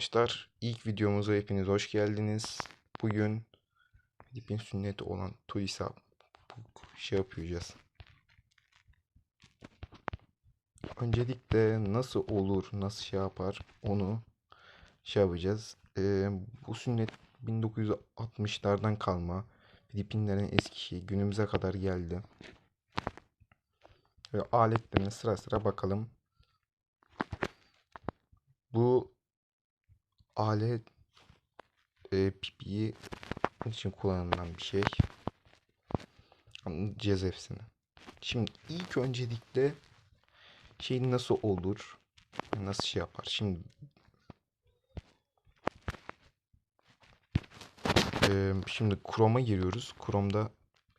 Arkadaşlar ilk videomuza hepiniz hoş geldiniz. Bugün Filipin sünneti olan Tuisa şey yapacağız. Öncelikle nasıl olur, nasıl şey yapar onu şey yapacağız. Ee, bu sünnet 1960'lardan kalma. Filipinlerin eski günümüze kadar geldi. Ve aletlerine sıra sıra bakalım. Bu alet e, pipiyi için kullanılan bir şey. Anlayacağız. Şimdi ilk öncelikle şey nasıl olur? Nasıl şey yapar? Şimdi e, şimdi Chrome'a giriyoruz. Chrome'da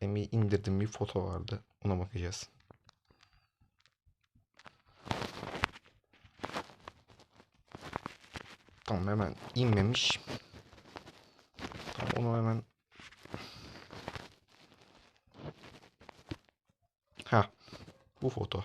benim indirdiğim bir foto vardı. Ona bakacağız. Tamam hemen inmemiş. Tamam onu hemen Ha bu foto.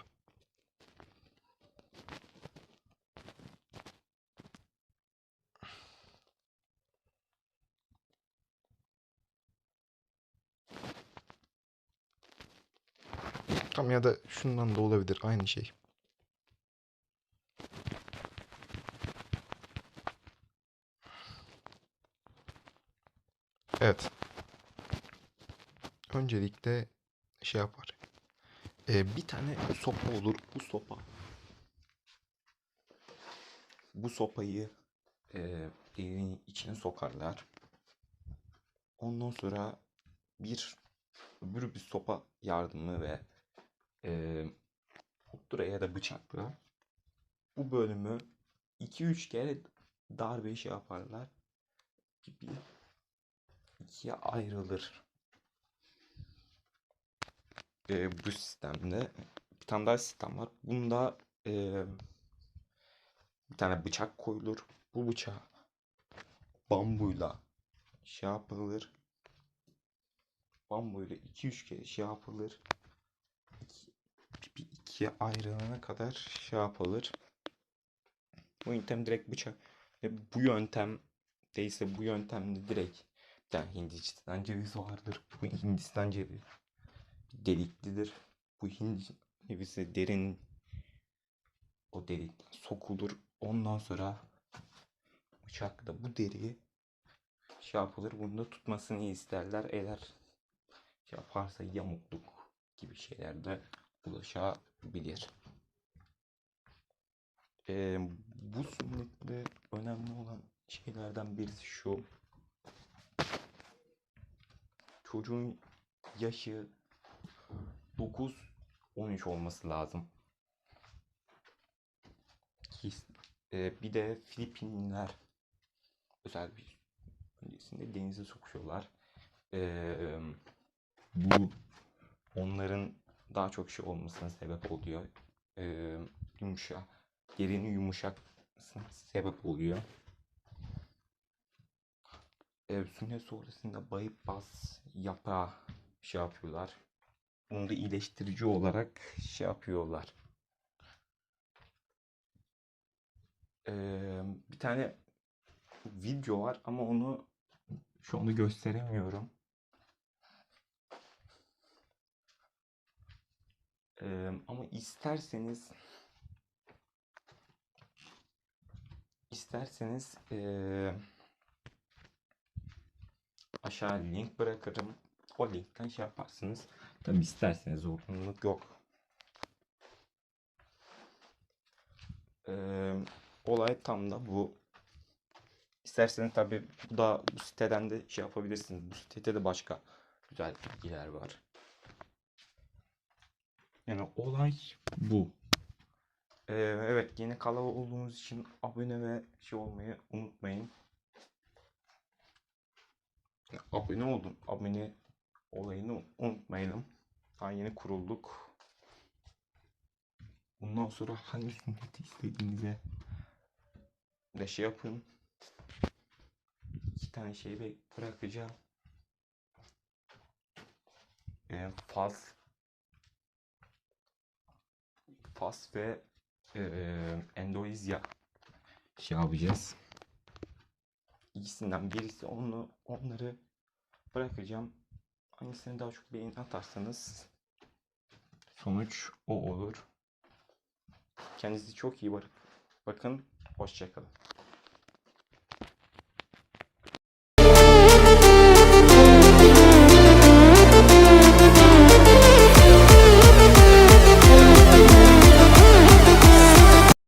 Tam ya da şundan da olabilir aynı şey. Evet. Öncelikle şey yapar. Ee, bir tane sopa olur. Bu sopa. Bu sopayı e, evin içine sokarlar. Ondan sonra bir öbür bir sopa yardımı ve e, kuttura ya da bıçakla bu bölümü 2-3 kere darbe şey yaparlar gibi ikiye ayrılır. Ee, bu sistemde bir tane daha sistem var. Bunda e, bir tane bıçak koyulur. Bu bıçağı bambuyla şey yapılır. Bambuyla 2-3 kere şey yapılır. İki, bir ikiye ayrılana kadar şey yapılır. Bu yöntem direkt bıçak. Ve bu yöntem değilse bu yöntemde direkt bir tane Hindistan cevizi vardır. Bu Hindistan cevizi deliklidir. Bu Hindistan cevizi derin o delikten sokulur. Ondan sonra bıçakla bu deriyi şey yapılır. Bunu da tutmasını isterler. Eğer şey yaparsa yamukluk gibi şeyler de ulaşabilir. Ee, bu sünnette önemli olan şeylerden birisi şu. Çocuğun yaşı 9-13 olması lazım. E, bir de Filipinliler özel bir öncesinde denize sokuyorlar. E, bu onların daha çok şey olmasına sebep oluyor. E, yumuşak, derini yumuşak sebep oluyor. Sünnet sonrasında bayıp bas yaprağı şey yapıyorlar. Onu da iyileştirici olarak şey yapıyorlar. Ee, bir tane video var ama onu şu anda gösteremiyorum. Ee, ama isterseniz isterseniz ee, aşağı link bırakırım. O linkten şey yaparsınız. Tabi isterseniz zorunluluk yok. Ee, olay tam da bu. İsterseniz tabi bu da bu siteden de şey yapabilirsiniz. Bu sitede de başka güzel bilgiler var. Yani olay bu. Ee, evet yeni kanal olduğunuz için abone ve şey olmayı unutmayın. Abone oldum. Abone olayını unutmayalım. Daha yeni kurulduk. Bundan sonra hangi sünneti istediğinize de şey yapın. İki tane şey bırakacağım. E, faz faz ve e, endolizya şey yapacağız. İkisinden birisi onu onları bırakacağım. Hangisini daha çok beğeni atarsanız sonuç o olur. Kendinize çok iyi bak- bakın. Hoşçakalın.